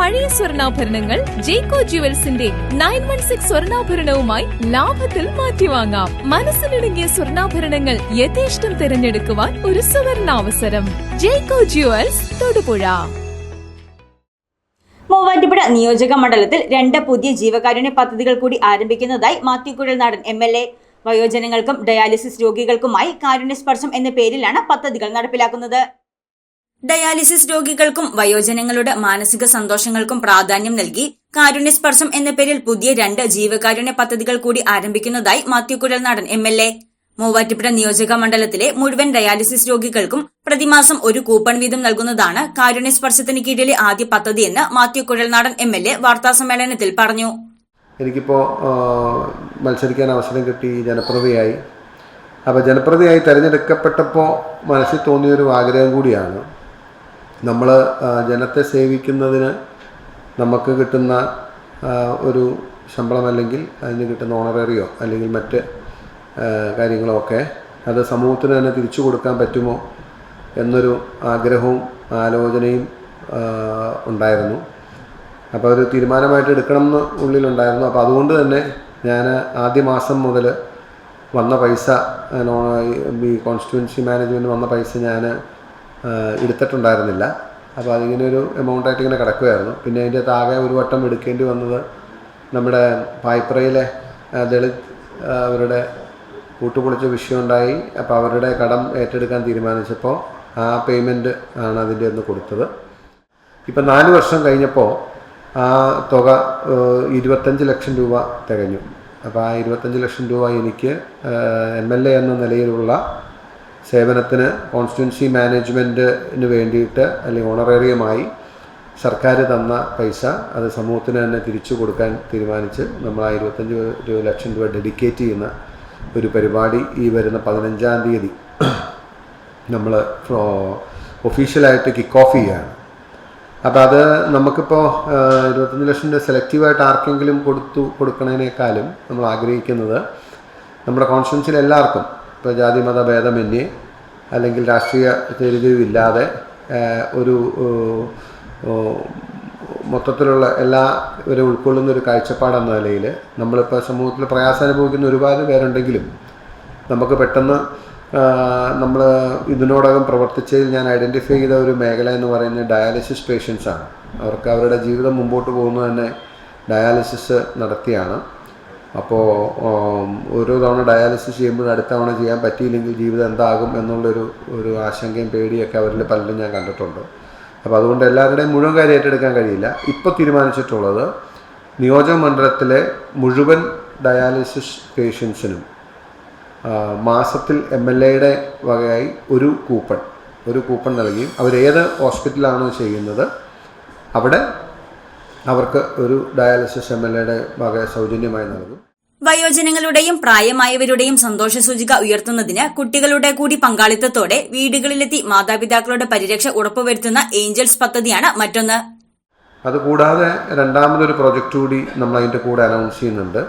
പഴയ സ്വർണാഭരണങ്ങൾ ജേക്കോ ജുവൽസിന്റെ നയൻ വൺ സിക്സ് സ്വർണാഭരണവുമായി ലാഭത്തിൽ മാറ്റിവാങ്ങാം. മനസ്സിലിടുങ്ങിയ സ്വർണാഭരണങ്ങൾ യഥേഷ്ടം തിരഞ്ഞെടുക്കുവാൻ ഒരു സുവർണാവസരം. ജേക്കോ ജുവൽസ് തൊടുപുഴ. മൂവാറ്റുപുഴ നിയോജക മണ്ഡലത്തിൽ രണ്ട് പുതിയ ജീവകാരുണ്യ പദ്ധതികൾ കൂടി ആരംഭിക്കുന്നതായി Mathew Kuzhalnadan M L A വയോജനങ്ങൾക്കും dialysis രോഗികൾക്കുമായി കാരുണ്യസ്പർശം എന്ന പേരിലാണ് പദ്ധതികൾ നടപ്പിലാക്കുന്നത്. ഡയാലിസിസ് രോഗികൾക്കും വയോജനങ്ങളുടെ മാനസിക സന്തോഷങ്ങൾക്കും പ്രാധാന്യം നൽകി കാരുണ്യ സ്പർശം എന്ന പേരിൽ പുതിയ രണ്ട് ജീവകാരുണ്യ പദ്ധതികൾ കൂടി ആരംഭിക്കുന്നതായി Mathew Kuzhalnadan M L A. Muvattupuzha നിയോജക മണ്ഡലത്തിലെ മുഴുവൻ ഡയാലിസിസ് രോഗികൾക്കും പ്രതിമാസം ഒരു കൂപ്പൺ വീതം നൽകുന്നതാണ് കാരുണ്യ കാരുണ്യസ്പർശത്തിന് കീഴിലെ ആദ്യ പദ്ധതിയെന്ന് Mathew Kuzhalnadan M L A വാർത്താസമ്മേളനത്തിൽ പറഞ്ഞു. എനിക്കിപ്പോൾ മത്സരിക്കാൻ അവസരം കിട്ടി ജനപ്രതിയായി അപ്പോൾ ജനപ്രതിയായി തിരഞ്ഞെടുക്കപ്പെട്ടപ്പോൾ മനസ്സിൽ തോന്നിയൊരു ആഗ്രഹം കൂടിയാണ് നമ്മൾ ജനത്തെ സേവിക്കുന്നതിന് നമുക്ക് കിട്ടുന്ന ഒരു ശമ്പളം അല്ലെങ്കിൽ അതിന് കിട്ടുന്ന ഓണറേറിയോ അല്ലെങ്കിൽ മറ്റ് കാര്യങ്ങളോ ഒക്കെ അത് സമൂഹത്തിന് തന്നെ തിരിച്ചു കൊടുക്കാൻ പറ്റുമോ എന്നൊരു ആഗ്രഹവും ആലോചനയും ഉണ്ടായിരുന്നു. അപ്പോൾ ഒരു തീരുമാനമായിട്ട് എടുക്കണം എന്ന് ഉള്ളിലുണ്ടായിരുന്നു. അപ്പോൾ അതുകൊണ്ട് തന്നെ ഞാൻ ആദ്യ മാസം മുതൽ വന്ന പൈസ ഈ കോൺസ്റ്റിറ്റ്യുവൻസി മാനേജ്മെന്റ് വന്ന പൈസ ഞാൻ എടുത്തിട്ടുണ്ടായിരുന്നില്ല. അപ്പോൾ അതിങ്ങനെ ഒരു എമൗണ്ടായിട്ട് ഇങ്ങനെ കിടക്കുമായിരുന്നു പിന്നെ അതിന്റെ താകെ ഒരു വട്ടം എടുക്കേണ്ടി വന്നത് നമ്മുടെ പായ്പ്രയിലെ ദളിത് അവരുടെ കൂട്ടുപൊളിച്ച വിഷയമുണ്ടായി. അപ്പോൾ അവരുടെ കടം ഏറ്റെടുക്കാൻ തീരുമാനിച്ചപ്പോൾ ആ പേയ്മെന്റ് ആണ് അതിന്റെ ഒന്ന് കൊടുത്തത്. ഇപ്പം നാല് വർഷം കഴിഞ്ഞപ്പോൾ ആ തുക ഇരുപത്തഞ്ച് ലക്ഷം രൂപ തികഞ്ഞു. അപ്പോൾ ആ ഇരുപത്തഞ്ച് ലക്ഷം രൂപ എനിക്ക് എം എൽ എ എന്ന നിലയിലുള്ള സേവനത്തിന് കോൺസ്റ്റിറ്റ്യൻസി മാനേജ്മെന്റിന് വേണ്ടിയിട്ട് അല്ലെങ്കിൽ ഓണറേറിയമായി സർക്കാർ തന്ന പൈസ അത് സമൂഹത്തിന് തന്നെ തിരിച്ചു കൊടുക്കാൻ തീരുമാനിച്ച് നമ്മൾ ആ ഇരുപത്തഞ്ച് ലക്ഷം രൂപ ഡെഡിക്കേറ്റ് ചെയ്യുന്ന ഒരു പരിപാടി ഈ വരുന്ന പതിനഞ്ചാം തീയതി നമ്മൾ ഒഫീഷ്യലായിട്ട് കിക്ക് ഓഫ് ചെയ്യുകയാണ്. അപ്പോൾ അത് നമുക്കിപ്പോൾ ഇരുപത്തഞ്ച് ലക്ഷം രൂപ സെലക്റ്റീവായിട്ട് ആർക്കെങ്കിലും കൊടുത്തു കൊടുക്കണതിനേക്കാളും നമ്മൾ ആഗ്രഹിക്കുന്നത് നമ്മുടെ കോൺസ്റ്റിറ്റ്യൻസിൽ എല്ലാവർക്കും ഇപ്പോൾ ജാതി മത ഭേദമന്യേ അല്ലെങ്കിൽ രാഷ്ട്രീയ തിരിതിരിവില്ലാതെ ഒരു മൊത്തത്തിലുള്ള എല്ലാവരും ഉൾക്കൊള്ളുന്ന ഒരു കാഴ്ചപ്പാടെന്ന നിലയിൽ നമ്മളിപ്പോൾ സമൂഹത്തിൽ പ്രയാസം അനുഭവിക്കുന്ന ഒരുപാട് പേരുണ്ടെങ്കിലും നമുക്ക് പെട്ടെന്ന് നമ്മൾ ഇതിനോടകം പ്രവർത്തിച്ചതിൽ ഞാൻ ഐഡന്റിഫൈ ചെയ്ത ഒരു മേഖല എന്ന് പറയുന്നത് ഡയാലിസിസ് പേഷ്യൻസാണ്. അവർക്ക് അവരുടെ ജീവിതം മുമ്പോട്ട് പോകുന്നത് തന്നെ ഡയാലിസിസ് നടത്തിയാണ്. അപ്പോൾ ഓരോ തവണ ഡയാലിസിസ് ചെയ്യുമ്പോൾ അടുത്ത തവണ ചെയ്യാൻ പറ്റിയില്ലെങ്കിൽ ജീവിതം എന്താകും എന്നുള്ളൊരു ഒരു ആശങ്കയും പേടിയൊക്കെ അവരിൽ പലരും ഞാൻ കണ്ടിട്ടുണ്ട്. അപ്പോൾ അതുകൊണ്ട് എല്ലാവരുടെയും മുഴുവൻ കാര്യം ഏറ്റെടുക്കാൻ കഴിയില്ല. ഇപ്പോൾ തീരുമാനിച്ചിട്ടുള്ളത് നിയോജക മണ്ഡലത്തിലെ മുഴുവൻ ഡയാലിസിസ് പേഷ്യൻസിനും മാസത്തിൽ എം എൽ എയുടെ വകയായി ഒരു കൂപ്പൺ ഒരു കൂപ്പൺ നൽകി അവരേത് ഹോസ്പിറ്റലാണോ ചെയ്യുന്നത് അവിടെ അവർക്ക് ഒരു ഡയാലിസിസ് എം എൽ എയുടെ വക സൗജന്യമായി നൽകും. വയോജനങ്ങളുടെയും പ്രായമായവരുടെയും സന്തോഷ സൂചിക ഉയർത്തുന്നതിന് കുട്ടികളുടെ കൂടി പങ്കാളിത്തത്തോടെ വീടുകളിലെത്തി മാതാപിതാക്കളുടെ പരിരക്ഷ ഉറപ്പുവരുത്തുന്ന ഏഞ്ചൽസ് പദ്ധതിയാണ് മറ്റൊന്ന്. അതുകൂടാതെ രണ്ടാമതൊരു പ്രോജക്റ്റ് കൂടി നമ്മൾ അതിന്റെ കൂടെ അനൗൺസ് ചെയ്യുന്നുണ്ട്.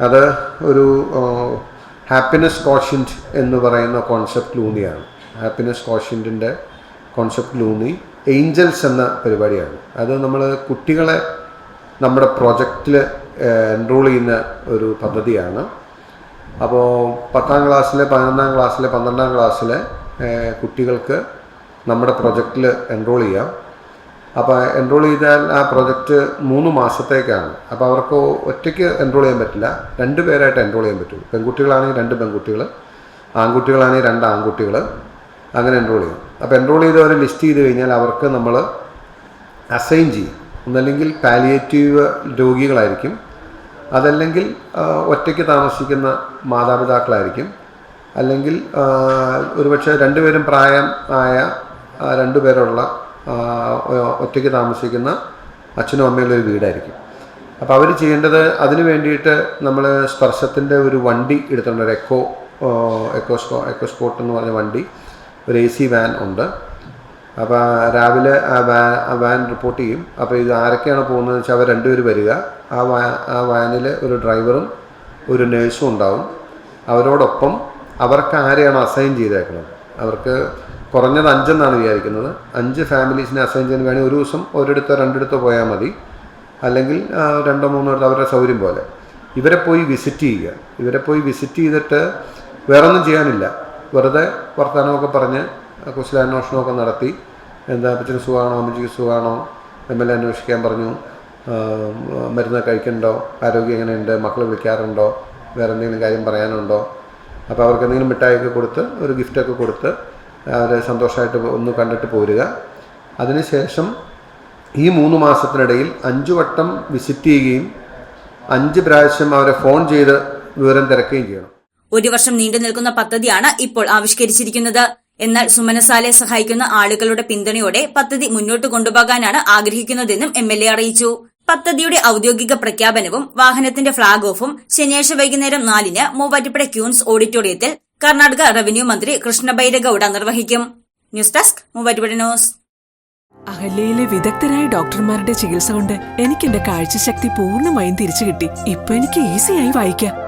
അത് ഒരു ഹാപ്പിനെസ് കോഷ്യന്റ് എന്ന് പറയുന്ന കോൺസെപ്റ്റ് ലൂണിയാണ് ഹാപ്പിനെസ് കോഷ്യന്റിന്റെ കോൺസെപ്റ്റിലൂന്നി ഏഞ്ചൽസ് എന്ന പരിപാടിയാണ്. അത് നമ്മൾ കുട്ടികളെ നമ്മുടെ പ്രോജക്റ്റിൽ എൻറോൾ ചെയ്യുന്ന ഒരു പദ്ധതിയാണ്. അപ്പോൾ പത്താം ക്ലാസ്സിലെ പതിനൊന്നാം ക്ലാസ്സിലെ പന്ത്രണ്ടാം ക്ലാസ്സിലെ കുട്ടികൾക്ക് നമ്മുടെ പ്രൊജക്റ്റിൽ എൻറോൾ ചെയ്യാം. അപ്പോൾ എൻറോൾ ചെയ്താൽ ആ പ്രൊജക്റ്റ് മൂന്ന് മാസത്തേക്കാണ്. അപ്പോൾ അവർക്ക് ഒറ്റയ്ക്ക് എൻറോൾ ചെയ്യാൻ പറ്റില്ല. രണ്ട് പേരായിട്ട് എൻറോൾ ചെയ്യാൻ പറ്റും. പെൺകുട്ടികളാണെങ്കിൽ രണ്ട് പെൺകുട്ടികൾ ആൺകുട്ടികളാണെങ്കിൽ രണ്ട് ആൺകുട്ടികൾ അങ്ങനെ എൻറോൾ ചെയ്യും. അപ്പോൾ എൻറോൾ ചെയ്തവരെ ലിസ്റ്റ് ചെയ്ത് കഴിഞ്ഞാൽ അവർക്ക് നമ്മൾ അസൈൻ ചെയ്യും. ഒന്നല്ലെങ്കിൽ പാലിയേറ്റീവ് രോഗികളായിരിക്കും. അതല്ലെങ്കിൽ ഒറ്റയ്ക്ക് താമസിക്കുന്ന മാതാപിതാക്കളായിരിക്കും. അല്ലെങ്കിൽ ഒരുപക്ഷെ രണ്ടുപേരും പ്രായം ആയ രണ്ടുപേരുള്ള ഒറ്റയ്ക്ക് താമസിക്കുന്ന അച്ഛനും അമ്മയുള്ള ഒരു വീടായിരിക്കും. അപ്പോൾ അവർ ചെയ്യേണ്ടത് അതിന് വേണ്ടിയിട്ട് നമ്മൾ സ്പർശത്തിന്റെ ഒരു വണ്ടി എടുത്തിട്ടുണ്ട്. ഒരു എക്കോ എക്കോ സ്പോ എക്കോ സ്പോട്ട് എന്ന് പറഞ്ഞ വണ്ടി. ഒരു എ സി വാൻ ഉണ്ട്. അപ്പോൾ രാവിലെ ആ വാൻ ആ വാൻ റിപ്പോർട്ട് ചെയ്യും. അപ്പോൾ ഇത് ആരൊക്കെയാണ് പോകുന്നതെന്ന് വെച്ചാൽ അവർ രണ്ടുപേർ വരിക. ആ വാ ആ വാനിൽ ഒരു ഡ്രൈവറും ഒരു നേഴ്സും ഉണ്ടാവും. അവരോടൊപ്പം അവർക്ക് ആരെയാണ് അസൈൻ ചെയ്തേക്കുന്നത്? അവർക്ക് കുറഞ്ഞത് അഞ്ചെന്നാണ് വിചാരിക്കുന്നത്. അഞ്ച് ഫാമിലീസിനെ അസൈൻ ചെയ്യാൻ വേണമെങ്കിൽ ഒരു ദിവസം ഒരിടത്തോ രണ്ടിടത്തോ പോയാൽ മതി. അല്ലെങ്കിൽ രണ്ടോ മൂന്നോ ഇടത്തോ അവരുടെ സൗകര്യം പോലെ. ഇവരെ പോയി വിസിറ്റ് ചെയ്യുക. ഇവരെ പോയി വിസിറ്റ് ചെയ്തിട്ട് വേറൊന്നും ചെയ്യാനില്ല. വെറുതെ വർത്തമാനമൊക്കെ പറഞ്ഞ് കുശലാന്വേഷണമൊക്കെ നടത്തി. എന്താ അപ്പച്ചന് സുഖമാണോ? അമ്മച്ചിക്ക് സുഖമാണോ? എം എൽ എ അന്വേഷിക്കാൻ പറഞ്ഞു. മരുന്ന് കഴിക്കണ്ടോ? ആരോഗ്യം എങ്ങനെയുണ്ട്? മക്കൾ വിളിക്കാറുണ്ടോ? വേറെ എന്തെങ്കിലും കാര്യം പറയാനുണ്ടോ? അപ്പോൾ അവർക്ക് എന്തെങ്കിലും മിഠായിയൊക്കെ കൊടുത്ത് ഒരു ഗിഫ്റ്റൊക്കെ കൊടുത്ത് അവരെ സന്തോഷമായിട്ട് ഒന്ന് കണ്ടിട്ട് പോരുക. അതിനുശേഷം ഈ മൂന്ന് മാസത്തിനിടയിൽ അഞ്ചു വട്ടം വിസിറ്റ് ചെയ്യുകയും അഞ്ച് പ്രാവശ്യം അവരെ ഫോൺ ചെയ്ത് വിവരം തിരക്കുകയും ചെയ്യണം. ഒരു വർഷം നീണ്ടു നിൽക്കുന്ന പദ്ധതിയാണ് ഇപ്പോൾ ആവിഷ്കരിച്ചിരിക്കുന്നത്. എന്നാൽ സുമനസാലെ സഹായിക്കുന്ന ആളുകളുടെ പിന്തുണയോടെ പദ്ധതി മുന്നോട്ട് കൊണ്ടുപോകാനാണ് ആഗ്രഹിക്കുന്നതെന്നും എം എൽ എ അറിയിച്ചു. പദ്ധതിയുടെ ഔദ്യോഗിക പ്രഖ്യാപനവും വാഹനത്തിന്റെ ഫ്ളാഗ് ഓഫും ശനിയാഴ്ച വൈകുന്നേരം നാലിന് മൂവാറ്റുപുഴ ക്യൂൻസ് ഓഡിറ്റോറിയത്തിൽ കർണാടക റവന്യൂ മന്ത്രി കൃഷ്ണബൈരഗൌഡ നിർവഹിക്കും. News desk Muvattupuzha news. അഹല്യയിലെ വിദഗ്ധരായ ഡോക്ടർമാരുടെ ചികിത്സ കൊണ്ട് എനിക്ക് എന്റെ കാഴ്ചശക്തി പൂർണമായും തിരിച്ചു കിട്ടി. ഇപ്പൊ എനിക്ക് ഈസിയായി വായിക്കാം.